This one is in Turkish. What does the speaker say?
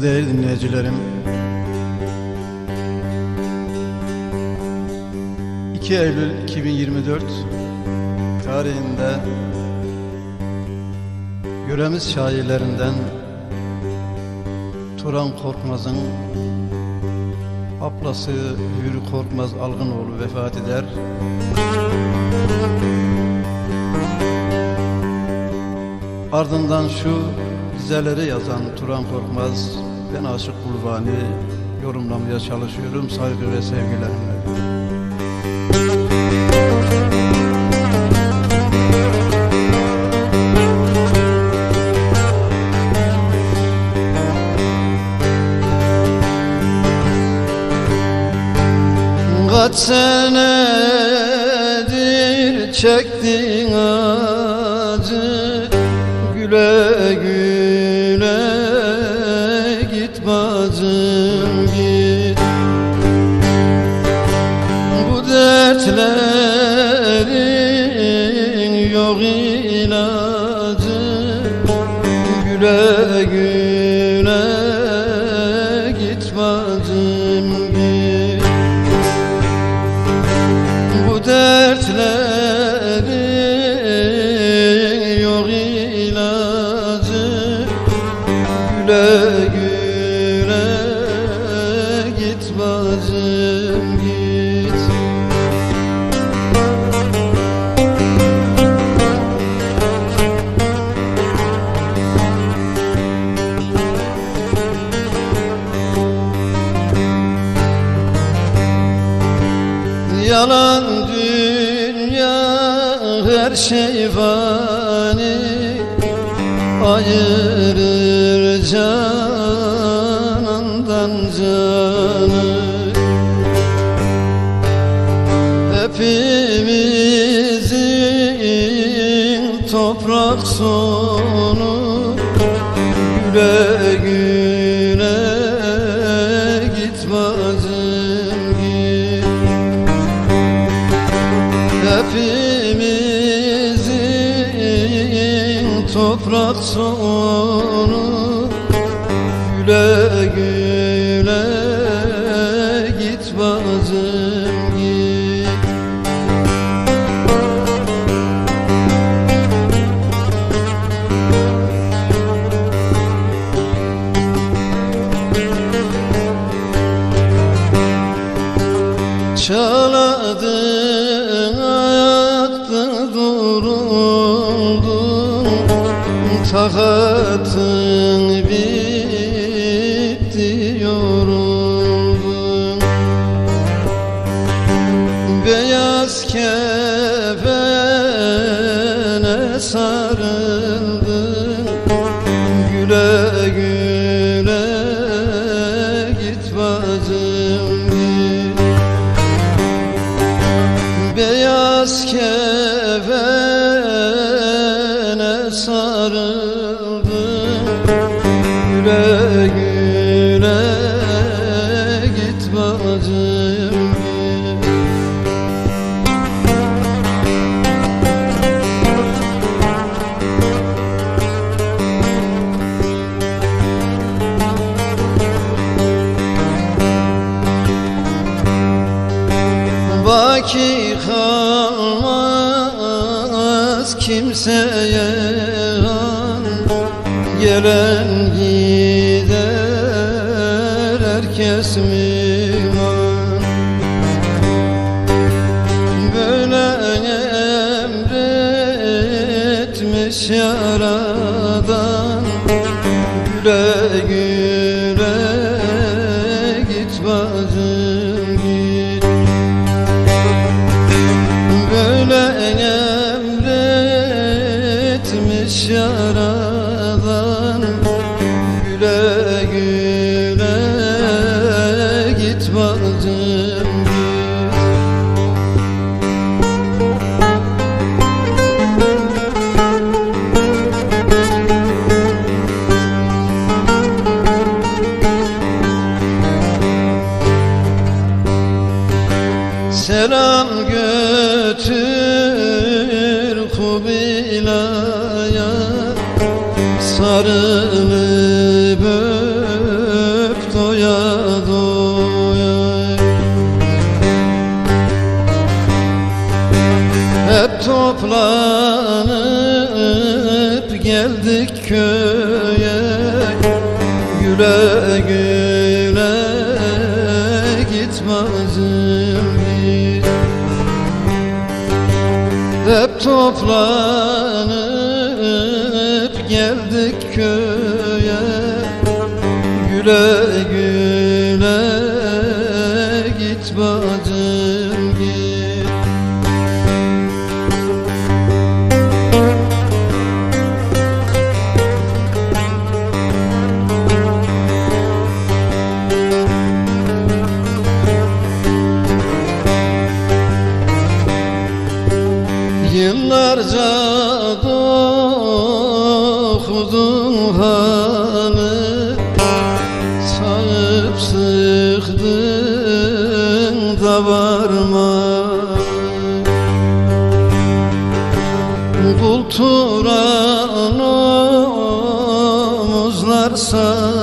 Saygıdeğer dinleyicilerim 2 Eylül 2024 tarihinde Yöremiz şairlerinden Turan Korkmaz'ın ablası Hürü Korkmaz Algınoğlu vefat eder. Ardından şu dizeleri yazan Turan Korkmaz, ben Aşık Kulvani yorumlamaya çalışıyorum saygı ve sevgilerimle. Kaç senedir çektin dertlerin yok ilacı. Güle güle dünya her şey fani. Ayırır canından canı. Hepimizin toprak sonu Hepimizin toprak sonu Güle güle git bacım git. Çağladın Takatın bitti yoruldun Beyaz kefene sarıldın. Güle güle git bacım. Beyaz kefene sarıldım kalmaz kimseye. Gelen gider herkes müman Gel al götür Kubilay'a. Sarılıp öp doya doya. Hep toplanıp geldik köye. Güle güle gitmezim Hep toplanıp Yıllarca dokudum halı Sağıp sıktın da varma. Kulturan omuzlar salıp